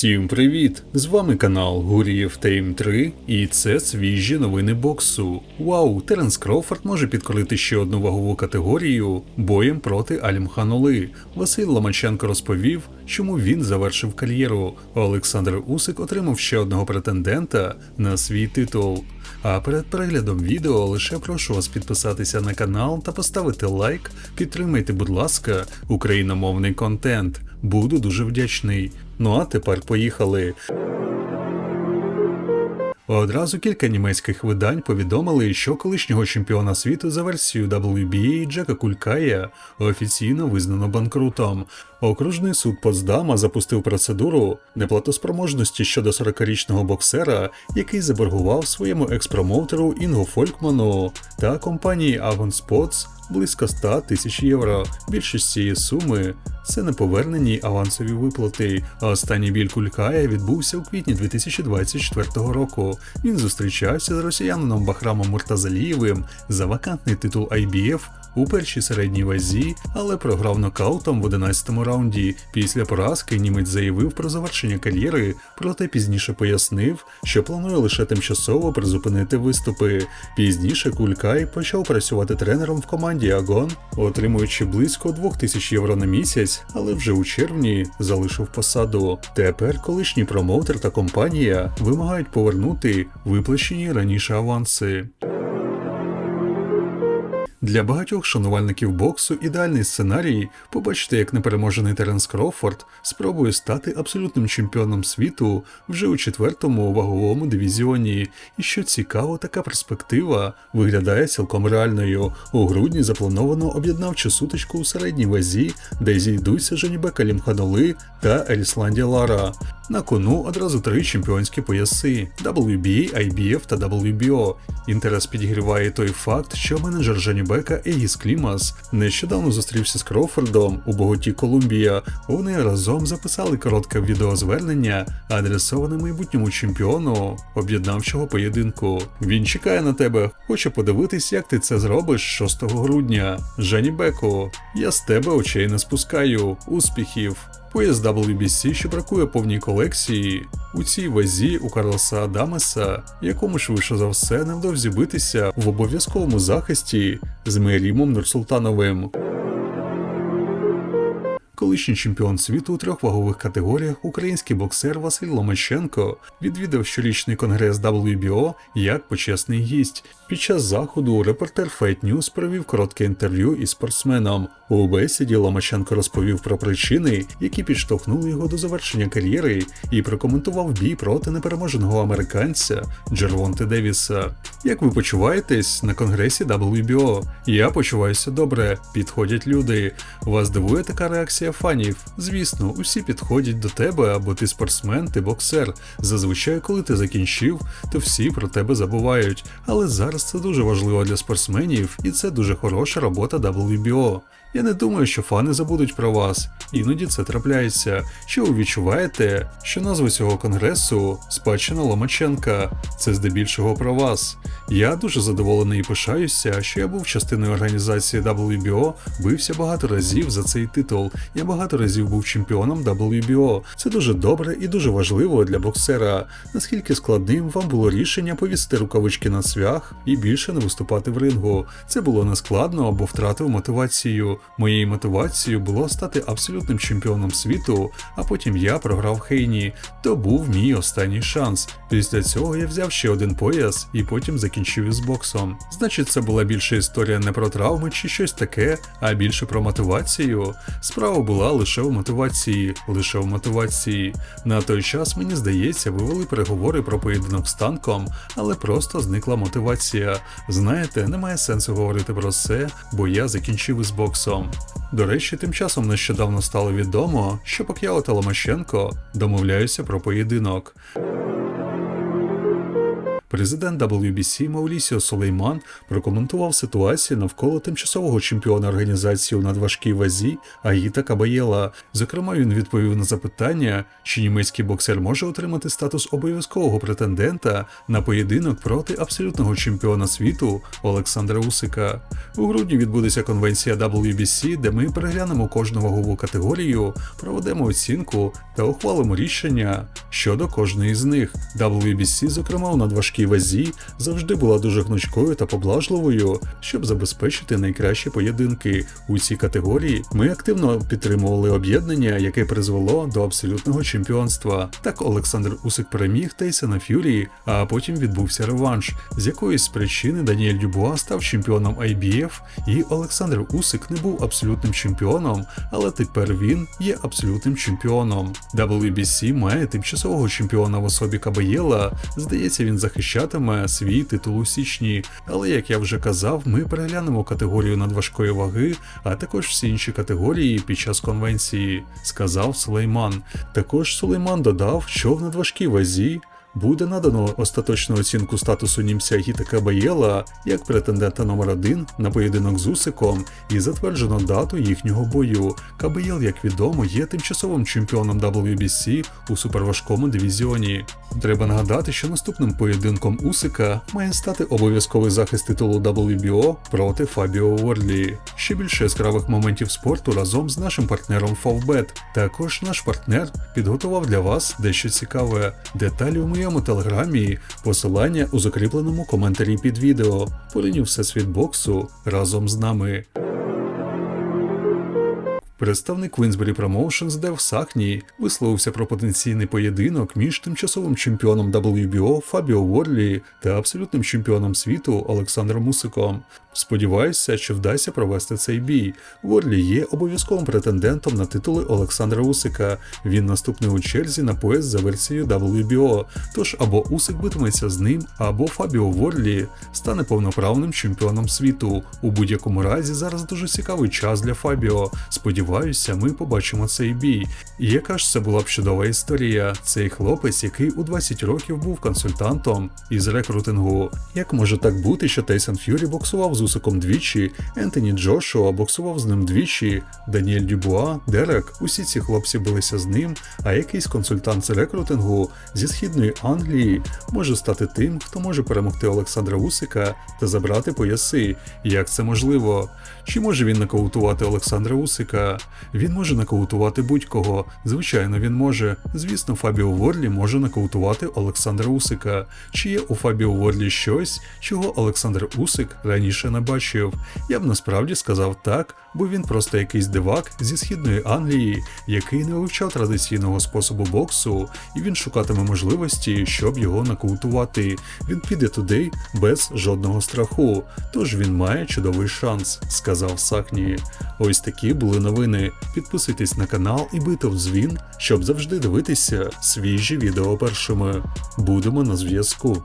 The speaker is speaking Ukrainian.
Всім привіт! З вами канал Гурієв Тейм 3 і це свіжі новини боксу. Вау, Теренс Кроуфорд може підкорити ще одну вагову категорію боєм проти Алімханоли. Василь Ломаченко розповів, чому він завершив кар'єру. Олександр Усик отримав ще одного претендента на свій титул. А перед переглядом відео лише прошу вас підписатися на канал та поставити лайк. Підтримайте, будь ласка, україномовний контент. Буду дуже вдячний. Ну а тепер поїхали. Одразу кілька німецьких видань повідомили, що колишнього чемпіона світу за версією WBA Джека Кулькая офіційно визнано банкрутом. Окружний суд Потсдама запустив процедуру неплатоспроможності щодо 40-річного боксера, який заборгував своєму експромоутеру Інго Фолькману та компанії Agon Sports близько 100 тисяч євро. Більшість цієї суми це неповернені авансові виплати. А останній біль Кулькая відбувся у квітні 2024 року. Він зустрічався з росіянином Бахрамом Муртазалієвим за вакантний титул IBF у першій середній вазі, але програв нокаутом в 11-му раунді. Після поразки німець заявив про завершення кар'єри, проте пізніше пояснив, що планує лише тимчасово призупинити виступи. Пізніше Кулькай почав працювати тренером в команді Агон, отримуючи близько 2000 євро на місяць, але вже у червні залишив посаду. Тепер колишній промоутер та компанія вимагають повернути виплачені раніше аванси. Для багатьох шанувальників боксу ідеальний сценарій побачити, як непереможений Теренс Кроуфорд спробує стати абсолютним чемпіоном світу вже у четвертому ваговому дивізіоні. І що цікаво, така перспектива виглядає цілком реальною. У грудні заплановано об'єднавчу сутичку у середній вазі, де зійдуться Женібека Лімханоли та Елісландія Лара. На кону одразу три чемпіонські пояси WBA, IBF та WBO. Інтерес підігріває той факт, що менеджер Жанібека Егіс Клімас нещодавно зустрівся з Кроуфордом у Боготі Колумбія. Вони разом записали коротке відеозвернення, адресоване майбутньому чемпіону об'єднавчого поєдинку. Він чекає на тебе, хоче подивитись, як ти це зробиш 6 грудня. Жанібеку, я з тебе очей не спускаю. Успіхів! Пояс WBC, що бракує повній колекції, у цій вазі у Карлоса Адамеса, якому швидше за все невдовзі битися в обов'язковому захисті з Мерімом Нурсултановим. Колишній чемпіон світу у трьох вагових категоріях український боксер Василь Ломаченко відвідав щорічний конгрес WBO як почесний гість. Під час заходу репортер Fight News провів коротке інтерв'ю із спортсменом. У бесіді Ломаченко розповів про причини, які підштовхнули його до завершення кар'єри, і прокоментував бій проти непереможеного американця Джервонте Девіса. Як ви почуваєтесь на конгресі WBO? Я почуваюся добре, підходять люди. Вас дивує така реакція фанів? Звісно, усі підходять до тебе, або ти спортсмен, ти боксер. Зазвичай, коли ти закінчив, то всі про тебе забувають. Але зараз це дуже важливо для спортсменів, і це дуже хороша робота WBO. Я не думаю, що фани забудуть про вас. Іноді це трапляється. Що ви відчуваєте, що назва цього конгресу спадщина Ломаченка. Це здебільшого про вас. Я дуже задоволений і пишаюся, що я був частиною організації WBO, бився багато разів за цей титул. Я багато разів був чемпіоном WBO. Це дуже добре і дуже важливо для боксера. Наскільки складним вам було рішення повісити рукавички на цвях і більше не виступати в рингу. Це було нескладно або втратив мотивацію. Моєю мотивацією було стати абсолютним чемпіоном світу, а потім я програв Хейні. То був мій останній шанс. Після цього я взяв ще один пояс і потім закінчив із боксом. Значить, це була більше історія не про травми чи щось таке, а більше про мотивацію. Справа була лише в мотивації, лише в мотивації. На той час мені здається, вивели переговори про поєдинок з танком, але просто зникла мотивація. Знаєте, немає сенсу говорити про це, бо я закінчив із боксом. До речі, тим часом нещодавно стало відомо, що Пак'яо та Ломашенко домовляються про поєдинок. Президент WBC Маулісіо Сулейман прокоментував ситуацію навколо тимчасового чемпіона організації у надважкій вазі Аїта Кабаєла. Зокрема, він відповів на запитання, чи німецький боксер може отримати статус обов'язкового претендента на поєдинок проти абсолютного чемпіона світу Олександра Усика. У грудні відбудеться конвенція WBC, де ми переглянемо кожну вагову категорію, проведемо оцінку та ухвалимо рішення щодо кожної з них. WBC, зокрема у надважкій вазі, завжди була дуже гнучкою та поблажливою, щоб забезпечити найкращі поєдинки. У цій категорії ми активно підтримували об'єднання, яке призвело до абсолютного чемпіонства. Так Олександр Усик переміг Тейсона Фюрі, а потім відбувся реванш. З якоїсь причини Даніель Дюбуа став чемпіоном IBF, і Олександр Усик не був абсолютним чемпіоном, але тепер він є абсолютним чемпіоном. WBC має тимчасового чемпіона в особі Кабаєла. Здається, він захищатиме свій титул у січні. Але як я вже казав, ми переглянемо категорію надважкої ваги, а також всі інші категорії під час конвенції, сказав Сулейман. Також Сулейман додав, що в надважкій вазі. Буде надано остаточну оцінку статусу німця Гіта Кабаєла як претендента номер 1 на поєдинок з Усиком і затверджено дату їхнього бою. Кабаєл, як відомо, є тимчасовим чемпіоном WBC у суперважкому дивізіоні. Треба нагадати, що наступним поєдинком Усика має стати обов'язковий захист титулу WBO проти Фабіо Уорлі. Ще більше яскравих моментів спорту разом з нашим партнером Favbet. Також наш партнер підготував для вас дещо цікаве. Деталі у моєму телеграмі, посилання у закріпленому коментарі під відео. Поринів всесвіт боксу разом з нами. Представник Queensberry Promotions Дев Сахні висловився про потенційний поєдинок між тимчасовим чемпіоном WBO Фабіо Ворлі та абсолютним чемпіоном світу Олександром Мусиком. Сподіваюся, що вдасться провести цей бій. Ворлі є обов'язковим претендентом на титули Олександра Усика. Він наступний у черзі на пояс за версією WBO. Тож або Усик битиметься з ним, або Фабіо Ворлі стане повноправним чемпіоном світу. У будь-якому разі зараз дуже цікавий час для Фабіо. Сподіваюся, ми побачимо цей бій. Яка ж це була б чудова історія? Цей хлопець, який у 20 років був консультантом із рекрутингу. Як може так бути, що Тейсон Ф'юрі боксував з Усиком двічі, Ентоні Джошуа боксував з ним двічі, Даніель Дюбуа, Дерек, усі ці хлопці билися з ним, а якийсь консультант з рекрутингу зі східної Англії може стати тим, хто може перемогти Олександра Усика та забрати пояси. Як це можливо? Чи може він нокаутувати Олександра Усика? Він може нокаутувати будь-кого. Звичайно, він може. Звісно, Фабіо Ворлі може нокаутувати Олександра Усика. Чи є у Фабіо Ворлі щось, чого Олександр Усик раніше не бачив? Я б насправді сказав так, бо він просто якийсь дивак зі східної Англії, який не вивчав традиційного способу боксу, і він шукатиме можливості, щоб його нокаутувати. Він піде туди без жодного страху, тож він має чудовий шанс, сказав Сахні. Ось такі були новини. Підписуйтесь на канал і бийте в дзвін, щоб завжди дивитися свіжі відео першими. Будемо на зв'язку.